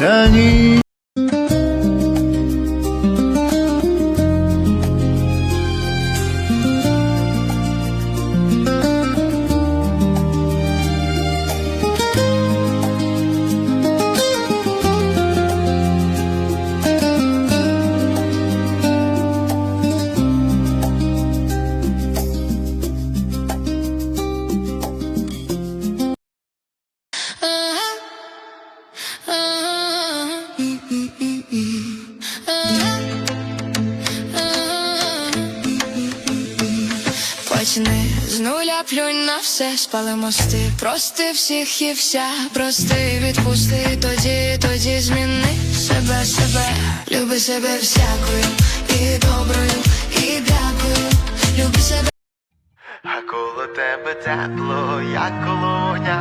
的你。Почни. З нуля плюнь на все, спали мости, прости всіх і вся, прости, відпусти, тоді, тоді зміни. Себе, себе, люби себе всякою, і доброю, і дякую, люби себе. А коло тебе тепло, як коло вогня,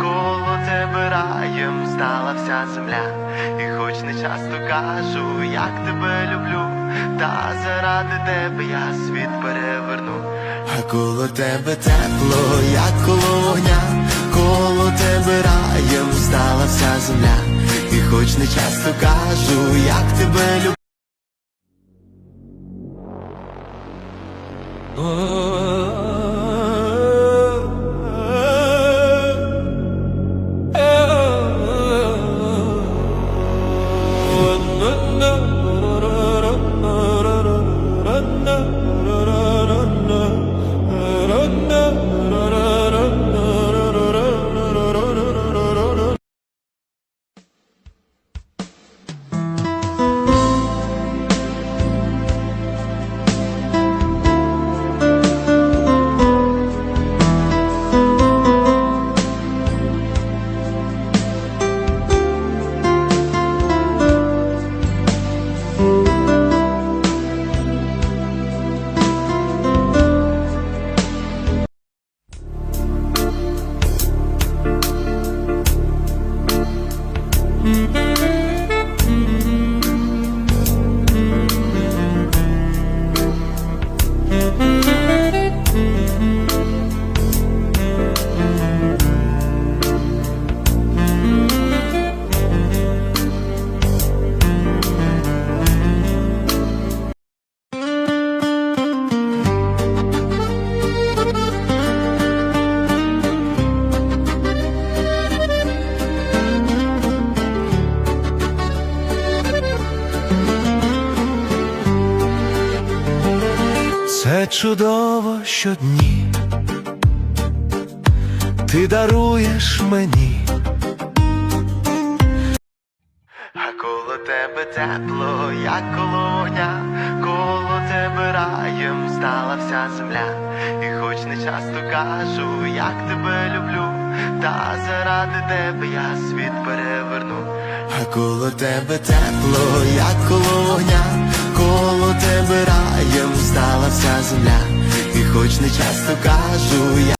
коло тебе раєм стала вся земля. І хоч не часто кажу, як тебе люблю, та заради тебе я світ переверну. А коло тебе тепло, як коло вогня, коло тебе раєм стала вся земля. І хоч не часто кажу, як тебе люблю. Mm-hmm. Це чудово щодні, ти даруєш мені. А коло тебе тепло, як коло вогня, коло тебе раєм стала вся земля. І хоч не часто кажу, як тебе люблю, та заради тебе я світ переверну. А коло тебе тепло, як коло вогня, вся земля. І хоч не часто кажу, я